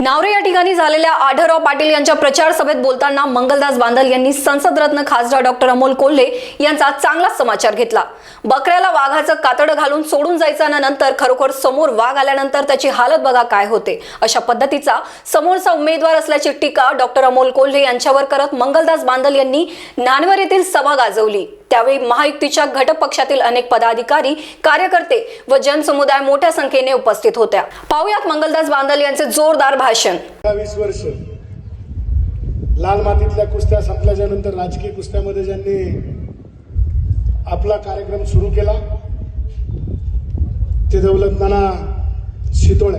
नावरे या ठिकाणी झालेल्या आढळराव पाटील यांच्या प्रचार सभेत बोलताना मंगलदास बांदल यांनी संसदरत्न खासदार डॉक्टर अमोल कोल्हे यांचा चांगला समाचार घेतला. बकऱ्याला वाघाचं कातडं घालून सोडून जायचं नंतर खरोखर समोर वाघ आल्यानंतर त्याची हालत बघा काय होते. अशा पद्धतीचा समोरचा उमेदवार असल्याची टीका डॉक्टर अमोल कोल्हे यांच्यावर करत मंगलदास बांदल यांनी नानवर येथील सभा गाजवली. त्यावेळी महायुतीच्या घटक पक्षातील अनेक पदाधिकारी कार्यकर्ते व जनसमुदाय मोठ्या संख्येने उपस्थित होत्या. पाहुयात मंगलदास बांदल यांचे जोरदार भाषण. अठ्ठावीस वर्ष. लाल मातीतल्या कुस्त्या संपल्याच्या नंतर राजकीय कुस्त्यामध्ये ज्यांनी आपला कार्यक्रम सुरू केला ते दौलत नाना शितोळे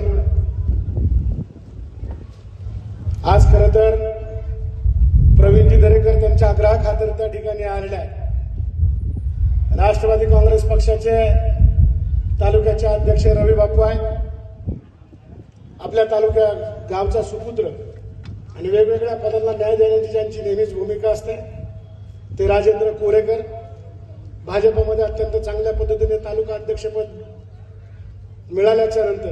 आज खर तर प्रवीणजी दरेकर त्यांच्या आग्रहाखातर त्या ठिकाणी आलेल्या राष्ट्रवादी काँग्रेस पक्षाचे तालुक्याचे अध्यक्ष रवी बापू आहेत. आपल्या तालुक्या गावचा सुपुत्र आणि वेगवेगळ्या पदांना न्याय देण्याची ज्यांची नेहमीच भूमिका असते ते राजेंद्र कोरेकर. भाजपमध्ये अत्यंत चांगल्या पद्धतीने तालुका अध्यक्षपद मिळाल्याच्या नंतर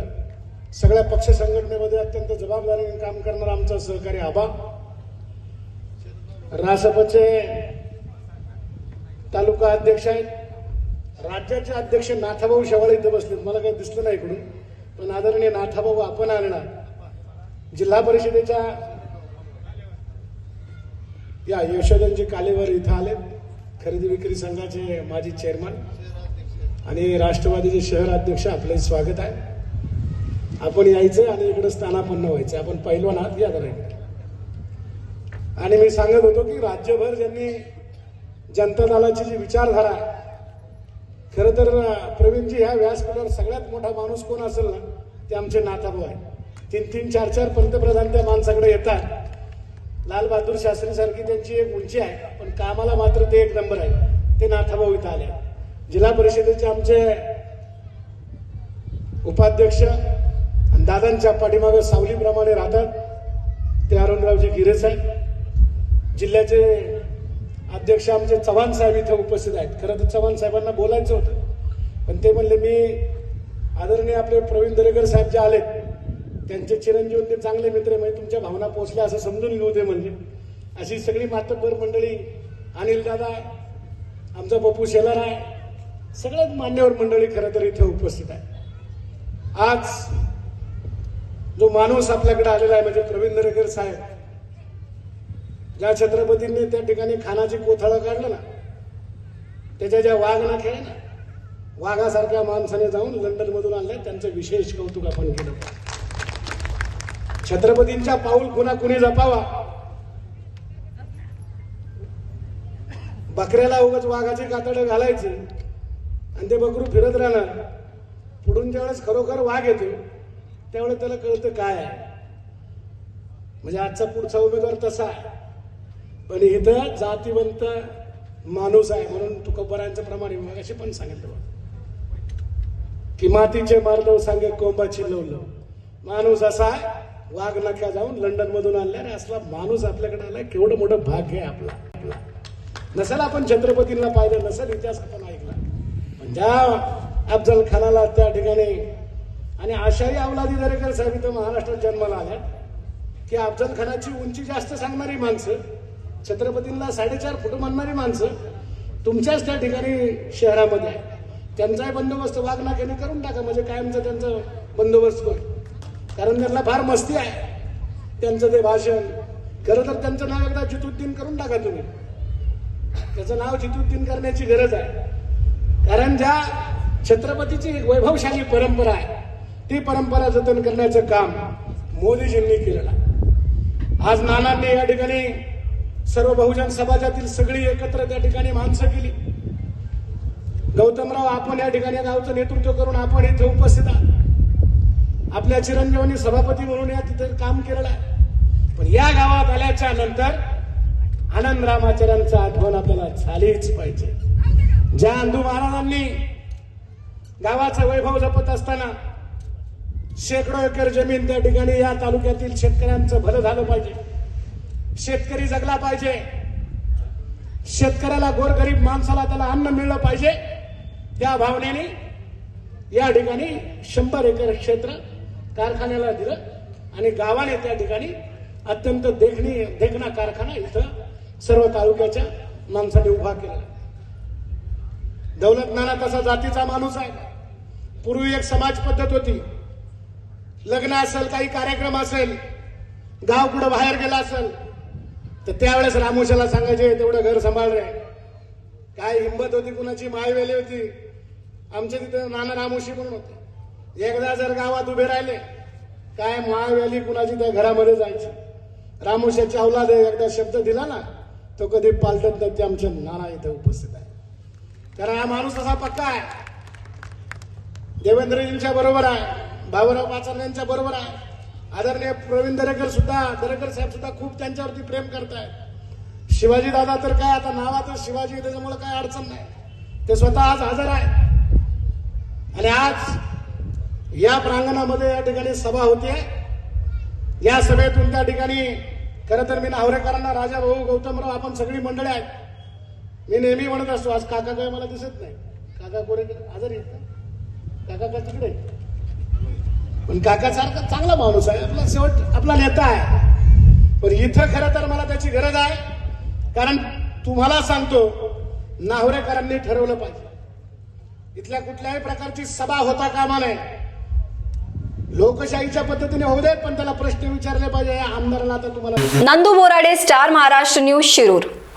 सगळ्या पक्ष संघटनेमध्ये अत्यंत जबाबदारीने काम करणारा आमचा सहकारी आबा. रासपचे तालुका अध्यक्ष आहेत. राज्याचे अध्यक्ष नाथाभाऊ शेवाळे इथं बसले मला काही दिसलं नाही इकडून. पण आदरणीय नाथाबाबू आपण आणणार. जिल्हा परिषदेच्या या यशोधनजी कालेवर इथं आले खरेदी विक्री संघाचे माजी चेअरमन आणि राष्ट्रवादीचे शहर अध्यक्ष आपले स्वागत आहे. आपण यायचं आणि इकडे स्थानापन्न व्हायचं. आपण पहिलवान आहात या आणि मी सांगत होतो की राज्यभर ज्यांनी जनता दलाची जी विचारधारा आहे खरं तर प्रवीणजी ह्या व्यासपीठावर सगळ्यात मोठा माणूस कोण असेल ना ते आमचे नाथाभाऊ आहे तीन तीन चार चार पंतप्रधान त्या माणसाकडे येतात. लाल बहादूर त्यांची एक उंची आहे पण कामाला मात्र ते एक नंबर आहे. ते नाथाभाऊ इथं आले जिल्हा परिषदेचे आमचे उपाध्यक्ष आणि दादांच्या पाठीमागे सावलीप्रमाणे राहतात ते अरुणरावजी गिरेसाहेब आहेत जिल्ह्याचे अध्यक्ष आमचे चव्हाण साहेब इथे उपस्थित आहेत. खरं तर चव्हाण साहेबांना बोलायचं होतं. पण ते म्हणले मी आदरणीय आपले प्रवीण दरेकर साहेब जे आलेत त्यांचे चिरंजीव ते चांगले मित्र म्हणजे तुमच्या भावना पोचल्या असं समजून घेऊ दे म्हणजे अशी सगळी मातब्बर मंडळी अनिल दादा आमचा पप्पू शेलार आहे सगळ्यात मान्यवर मंडळी खरं तर इथे उपस्थित आहे आज जो माणूस आपल्याकडे आलेला आहे म्हणजे प्रवीण दरेकर साहेब ज्या छत्रपतींनी त्या ठिकाणी खानाची कोथळं काढलं ना त्याच्या ज्या वाघ नाख्या ना वाघासारख्या माणसाने जाऊन लंडन मधून आणलंय त्यांचं विशेष कौतुक आपण केलं. छत्रपतींच्या पाऊल कुणा कुणी जपावा? बकऱ्याला उगाच वाघाची कातडं घालायची आणि ते बकरू फिरत राहणार. पुढून ज्यावेळेस खरोखर वाघ येतो त्यावेळेस त्याला कळतं काय आहे. म्हणजे आजचा पुढचा उमेदवार तसा आहे. पण इथं जातीवंत माणूस आहे म्हणून तुकोबरांचं प्रमाणे मगाशी पण सांगितलं की मातीचे मारलो सांगे कोंबाची लवलो माणूस असा आहे वाघ नख्या जाऊन लंडन मधून आणला आणि असला माणूस आपल्याकडे आलाय केवढं मोठं भाग्य आहे आपला. आपला नसेल आपण छत्रपतींना पाहिलं नसेल इतिहास आपण ऐकला. पण ज्या अफजल खानाला त्या ठिकाणी आणि आशाही अवलादी दरेकर साहेब इथं महाराष्ट्रात जन्माला आल्या की अफजल खानाची उंची जास्त सांगणारी माणसं छत्रपतींना साडेचार फूट मानणारी माणसं तुमच्याच त्या ठिकाणी शहरामध्ये आहे त्यांचाही बंदोबस्त वाघनाक्याने करून टाका म्हणजे कायमचं त्यांचं बंदोबस्त होईल. कारण त्यांना फार मस्ती आहे. त्यांचं ते भाषण. खरं तर त्यांचं नाव एकदा जितुद्दीन करून टाका तुम्ही. त्याचं नाव जितुद्दीन करण्याची गरज आहे. कारण ज्या छत्रपतीची एक वैभवशाली परंपरा आहे ती परंपरा जतन करण्याचं काम मोदीजींनी केलेलं आहे. आज नानांनी या ठिकाणी सर्व बहुजन समाजातील सगळी एकत्र त्या ठिकाणी माणसं केली गौतमराव आपण या ठिकाणी गावचं नेतृत्व करून आपण इथे उपस्थित आहात. आपल्या चिरंजीवांनी सभापती म्हणून या तिथे काम केलेलं आहे. पण या गावात आल्याच्यानंतर आनंद रामाचार्यांचं आठवण आपल्याला झालीच पाहिजे. ज्या अंधू महाराजांनी गावाचं वैभव जपत असताना शेकडो एकर जमीन त्या ठिकाणी या तालुक्यातील शेतकऱ्यांचं भलं झालं पाहिजे. शेतकरी जगला पाहिजे. शेतकऱ्याला गोरगरीब माणसाला त्याला अन्न मिळलं पाहिजे. त्या भावनेने या ठिकाणी शंभर एकर क्षेत्र कारखान्याला दिलं आणि गावाने त्या ठिकाणी अत्यंत देखणी देखणा कारखाना इथं सर्व तालुक्याच्या माणसाने उभा केला दौलत नाना तसा जातीचा माणूस आहे. पूर्वी एक समाज पद्धत होती. लग्न असेल काही कार्यक्रम असेल गाव कुठं बाहेर गेला असेल तर त्यावेळेस रामोशाला सांगायचे तेवढं घर सांभाळ रे. काय हिंमत होती कुणाची? मायवेली होती. आमच्या तिथं नाना रामोशी म्हणून होते. एकदा जर गावात उभे राहिले काय मायवेली कुणाची त्या घरामध्ये जायची? रामोशाची अवलाद एकदा शब्द दिला ना तो कधी पालटत नाही. ते आमचे नाना इथे उपस्थित आहे कारण हा माणूस असा पक्का आहे. देवेंद्रजींच्या बरोबर आहे. भाऊराव पाचन यांच्या बरोबर आहे. आदरणीय प्रवीण दरेकर सुद्धा दरेकर साहेब सुद्धा खूप त्यांच्यावरती प्रेम करतायत. शिवाजी दादा तर काय आता नावातच शिवाजी त्याच्यामुळे काय अडचण नाही. ते स्वतः आज हजर आहे आणि आज या प्रांगणामध्ये या ठिकाणी सभा होते या सभेतून त्या ठिकाणी खरं तर मी नावरेकरांना राजा भाऊ गौतमराव आपण सगळी मंडळी आहेत. मी नेहमी म्हणत असतो आज काका काय मला दिसत नाही. काका कोरे आजारी आहेत का? काका का तिकडे पण काकासारखा चांगला माणूस आहे. आपला शेवट आपला नेता आहे. पण इथं खरं तर मला त्याची गरज आहे. कारण तुम्हाला सांगतो नाहुरेकरांनी ठरवलं पाहिजे. इथल्या कुठल्याही प्रकारची सभा होता कामा नये. लोकशाहीच्या पद्धतीने होऊ दे पण त्याला प्रश्न विचारले पाहिजे. या आता तुम्हाला नंदू बोराडे स्टार महाराष्ट्र न्यूज शिरूर.